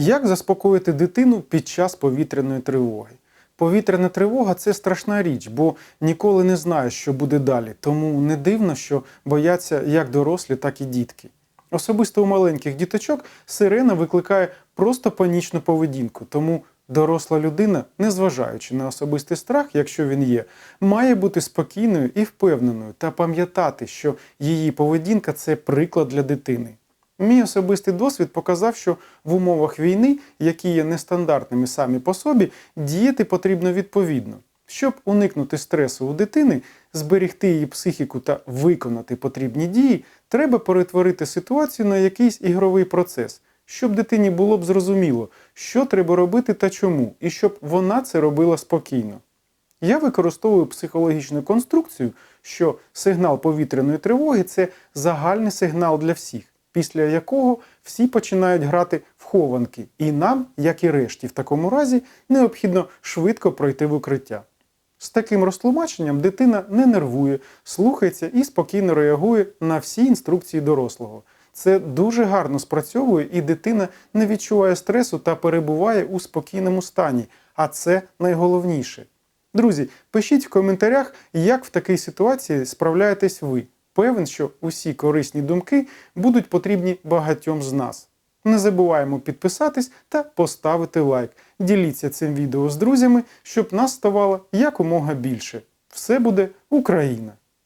Як заспокоїти дитину під час повітряної тривоги? Повітряна тривога це страшна річ, бо ніколи не знаєш, що буде далі. Тому не дивно, що бояться як дорослі, так і дітки. Особисто у маленьких діточок сирена викликає просто панічну поведінку. Тому доросла людина, незважаючи на особистий страх, якщо він є, має бути спокійною і впевненою та пам'ятати, що її поведінка це приклад для дитини. Мій особистий досвід показав, що в умовах війни, які є нестандартними самі по собі, діяти потрібно відповідно. Щоб уникнути стресу у дитини, зберегти її психіку та виконати потрібні дії, треба перетворити ситуацію на якийсь ігровий процес, щоб дитині було б зрозуміло, що треба робити та чому, і щоб вона це робила спокійно. Я використовую психологічну конструкцію, що сигнал повітряної тривоги це загальний сигнал для всіх, після якого всі починають грати в хованки, і нам, як і решті, в такому разі необхідно швидко пройти в укриття. З таким розтлумаченням дитина не нервує, слухається і спокійно реагує на всі інструкції дорослого. Це дуже гарно спрацьовує, і дитина не відчуває стресу та перебуває у спокійному стані. А це найголовніше. Друзі, пишіть в коментарях, як в такій ситуації справляєтесь ви. Певен, що усі корисні думки будуть потрібні багатьом з нас. Не забуваємо підписатись та поставити лайк. Діліться цим відео з друзями, щоб нас ставало якомога більше. Все буде Україна!